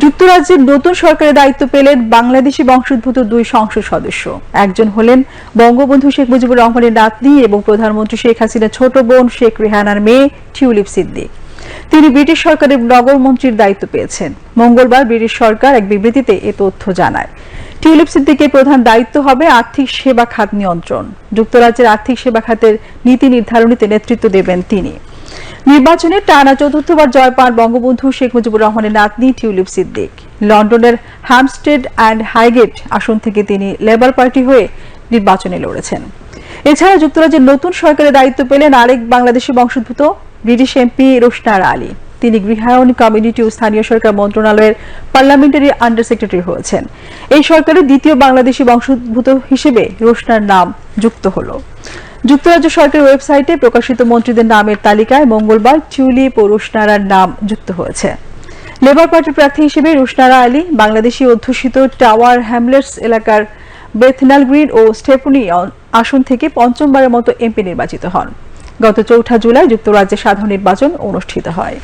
যুক্তরাজ্যের নতুন সরকারের দায়িত্ব পেলেন বাংলাদেশি বংশোদ্ভূত দুই সংসদ সদস্য। একজন হলেন বঙ্গবন্ধু শেখ মুজিবুর রহমানের নাতনি এবং প্রধানমন্ত্রী শেখ হাসিনার ছোট বোন শেখ রেহানার মেয়ে টিউলিপ সিদ্দিক। তিনি ব্রিটিশ সরকারের নগর মন্ত্রীর দায়িত্ব পেয়েছেন। মঙ্গলবার ব্রিটিশ সরকার এক বিবৃতিতে এ তথ্য জানায়। টিউলিপ সিদ্দিকের প্রধান দায়িত্ব হবে আর্থিক সেবা খাত নিয়ন্ত্রণ। যুক্তরাজ্যের আর্থিক সেবা খাতের নীতি নির্ধারণীতে নেতৃত্ব দেবেন তিনি। নির্বাচনে টানা চতুর্থবার জয় পান বঙ্গবন্ধু শেখ মুজিবুর রহমানের নাতনি টিউলিপ সিদ্দিক। লন্ডনের হ্যামস্টেড অ্যান্ড হাইগেট আসন থেকে তিনি লেবার পার্টি হয়ে নির্বাচনে লড়েছেন। এছাড়া যুক্তরাজ্যের নতুন সরকারের দায়িত্ব পেলেন আরেক বাংলাদেশি বংশোদ্ভূত ব্রিটিশ এমপি রোশনার আলী। তিনি গৃহায়ন কমিউনিটি ও স্থানীয় সরকার মন্ত্রণালয়ের পার্লামেন্টারি আন্ডার সেক্রেটারি হয়েছেন। এই সরকারের দ্বিতীয় বাংলাদেশি বংশোদ্ভূত হিসেবে রোশনার নাম যুক্ত হলো। যুক্তরাজ্য সরকারের ওয়েবসাইটে প্রকাশিত মন্ত্রীদের নামের তালিকায় মঙ্গলবার টিউলিপ ও রুশনারার নাম যুক্ত হয়েছে। লেবার পার্টির প্রার্থী হিসেবে রুশনারা আলী, বাংলাদেশি অধ্যুষিত টাওয়ার হ্যামলেটস এলাকার বেথনাল গ্রিন ও স্টেপনি আসন থেকে পঞ্চমবারের মতো এমপি নির্বাচিত হন। গত চৌঠা জুলাই যুক্তরাজ্যে সাধারণ নির্বাচন অনুষ্ঠিত হয়।